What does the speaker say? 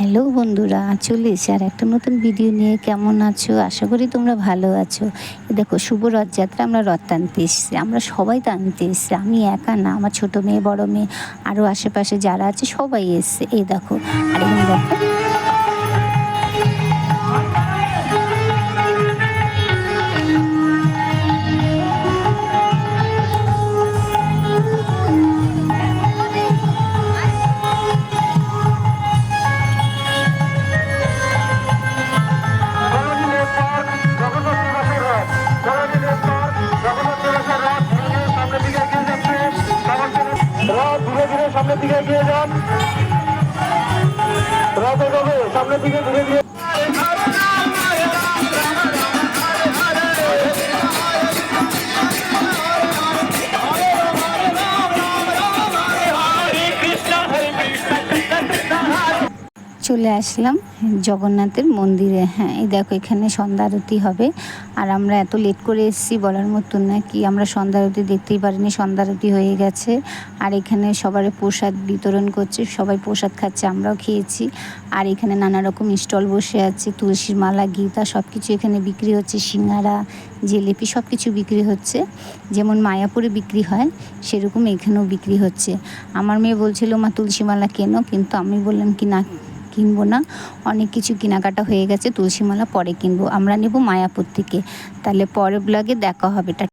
Hello বন্ধুরা, চলে এসে আর একটা নতুন ভিডিও নিয়ে। কেমন আছো? আশা করি তোমরা ভালো আছো। দেখো, শুভ রথযাত্রা, আমরা রথ টানতে এসেছি। আমরা সবাই টানতে এসেছি। আমি একা না, আমার ছোটো মেয়ে, বড় মেয়ে আরও আশেপাশে যারা আছে, সবাই এসছে। এই দেখো, আর দেখো সামনের দিকে এগিয়ে যান। রাতে কবে সামনের দিকে ঘুরে সামনের চলে আসলাম জগন্নাথের মন্দিরে। হ্যাঁ এই দেখো এখানে সন্ধ্যা আরতি হবে। আর আমরা এত লেট করে এসেছি বলার মতন না কি, আমরা সন্ধ্যা আরতি দেখতেই পারিনি, সন্ধ্যা আরতি হয়ে গেছে। আর এখানে সবার প্রসাদ বিতরণ করছে, সবাই প্রসাদ খাচ্ছে, আমরাও খেয়েছি। আর এখানে নানা রকম স্টল বসে আছে, তুলসীর মালা, গীতা সব কিছু এখানে বিক্রি হচ্ছে, সিঙ্গারা, জিলিপি সব কিছু বিক্রি হচ্ছে। যেমন মায়াপুরে বিক্রি হয়, সেরকম এখানেও বিক্রি হচ্ছে। আমার মেয়ে বলছিল, মা, তুলসী মালা কেনো? কিন্তু আমি বললাম কি, না কিনবো না। অনেক কিছু কেনাকাটা হয়ে গেছে, তুলসীমালা পরে কিনবো। আমরা নেব মায়াপুর থেকে। তাহলে পরের ব্লগে দেখা হবে।